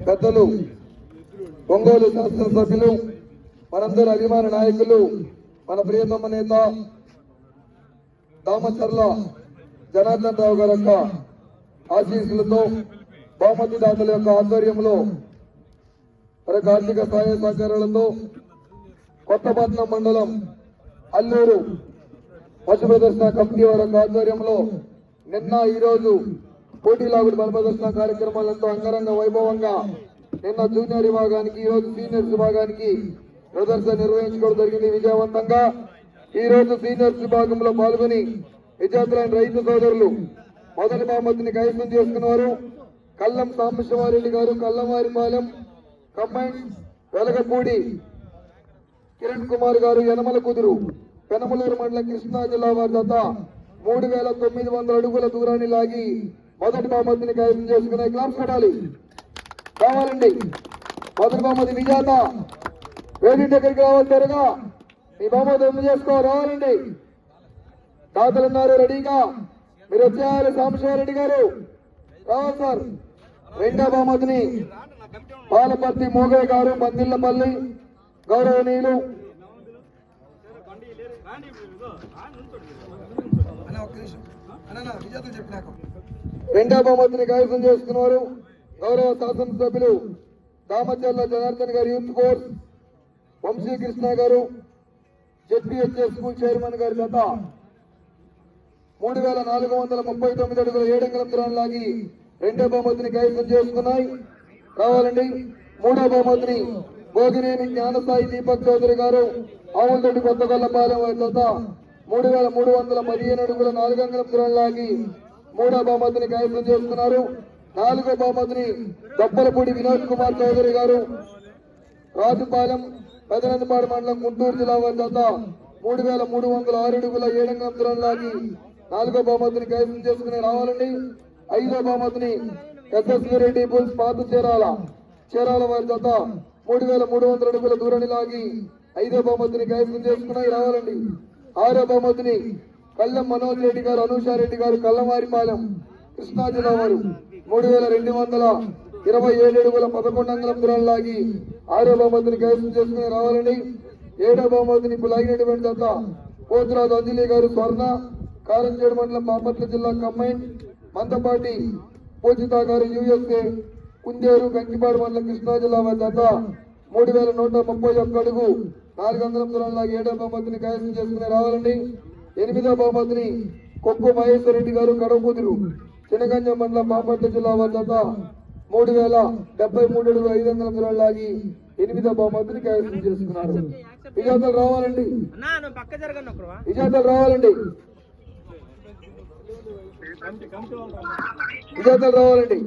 పెద్దలు ఒంగోలు శాసనసభ్యులు మనందరూ అభిమాన నాయకులు మన ప్రియతమ నేత దామచర్ల జనార్దన్ రావు గారి యొక్క ఆశీస్సులతో బహుమతి దాతల యొక్క ఆధ్వర్యంలో మరి ఆర్థిక సహాయ సహకారాలతో కొత్తపట్నం మండలం అల్లూరు పశు ప్రదర్శన కమిటీ వారి యొక్క ఆధ్వర్యంలో నిన్న ఈ రోజు పోటీలాగుడు బల కార్యక్రమాలతో అంగరంగ వైభవంగా నిన్న జూనియర్ విభాగానికి ఈ రోజు సీనియర్స్ విభాగానికి ప్రదర్శన నిర్వహించుకోవడం జరిగింది విజయవంతంగా. ఈ రోజు సీనియర్స్ విభాగంలో పాల్గొని విద్యార్థులైన రైతు సోదరులు మొదటి బహుమతిని కైవసం చేసుకున్నారు కల్లం సాంబశివారెడ్డి గారు కల్లవారిపాలెం కంబైన్ వెలగపూడి కిరణ్ కుమార్ గారు యనమల కుదురు పెనమలూరు మండలం కృష్ణా జిల్లా వారి జత మూడు వేల తొమ్మిది వందల అడుగుల దూరాన్ని లాగి మొదటి బహుమతిని కైవసం చేసుకునే క్లాప్స్ కొట్టాలి కావాలండి మొదటి బహుమతి విజేత. వేడి దగ్గరికి రావాలి త్వరగా. మీ బహుమతి ఎందుకు చేసుకో? రావాలండి దాతలు ఉన్నారు రెడీగా. మీరు వచ్చేయాలి సాంబశివారెడ్డి గారు. రావాలి సార్. రెండో బహుమతిని పాలపర్తి మోగయ్య గారు పందిళ్ళపల్లి గౌరవనీయులు. రెండో బహుమతిని కైవసం చేసుకున్నారు గౌరవ శాసనసభ్యులు దామచర్ల జనార్దన్ గారు యూత్ ఫోర్స్ వంశీకృష్ణ గారు జెడ్పీహెచ్ఎస్ స్కూల్ చైర్మన్ గారి గత మూడు వేల నాలుగు వందల ముప్పై తొమ్మిది అడుగుల ఏడంగల దూరం లాగి రెండో బహుమతిని కైవసం చేసుకున్నాయి. కావాలండి మూడో బహుమతిని భోగినేని జ్ఞానసాయి దీపక్ చౌదరి గారు ఆవులతోటి కొత్తగొల్లపాలెం వారి జత. మూడు వేల మూడు వందల పదిహేను అడుగుల నాలుగు అంగుళం దూరం లాగి మూడో బహుమతిని కైవసం చేసుకున్నారు. నాలుగో బహుమతిని దొప్పలపూడి వినోద్ కుమార్ చౌదరి గారు. రాజుపాలెం పెదనందపాడు మండలం గుంటూరు జిల్లా వారి జత మూడు వేల మూడు వందల ఆరు అడుగుల ఏడంగం దూరం లాగి నాలుగో బహుమతిని కైవసం చేసుకుని రావాలండి. ఐదో బహుమతిని ఎస్ఎస్వి రెడ్డి బుల్స్ పాత చీరాల. చీరాల వారి జత మూడు వేల మూడు వందల అడుగుల దూరాన్ని లాగి ఐదో బహుమతిని కైవసం చేసుకుని రావాలండి. ఆరో బహుమతిని కళ్ళం మనోజ్ రెడ్డి గారు అనూషారెడ్డి గారు కల్లమారిపాలెం కృష్ణా జిల్లా వారు మూడు వేల రెండు వందల ఇరవై ఏడు అడుగుల పదకొండు అంగుళం దూరం లాగి ఆరో బహుమతిని కైవసం చేసుకుని రావాలని ఏడో బహుమతిని ఇప్పుడు లాగినటువంటి తర్వాత పోతురాజు అంజలి గారు స్వర్ణ కారంచేడు మండలం బాపట్ల జిల్లా కమ్మైన్ మందపాటి పూజిత గారు యుఎస్ఏ కుందేరు కంకిపాడు మండలం కృష్ణా జిల్లా వారి జత మూడు వేల నూట ముప్పై ఒక్క అడుగు నాలుగు వందల దూరం లాగి ఏడో బహుమతిని కైవసం చేసుకుని రావాలండి. ఎనిమిదో బహుమతిని కొక్కు మహేశ్వర రెడ్డి గారు కడవకూతురు చినగంజం మండలం బాపట్ల జిల్లా వారి మూడు వేల డెబ్బై మూడు అడుగు ఐదు వందల దూరం లాగి ఎనిమిదో బహుమతిని కైవసం చేసుకున్నారు. విజేతలు రావాలండి. విజేతలు రావాలండి. విజేతలు రావాలండి.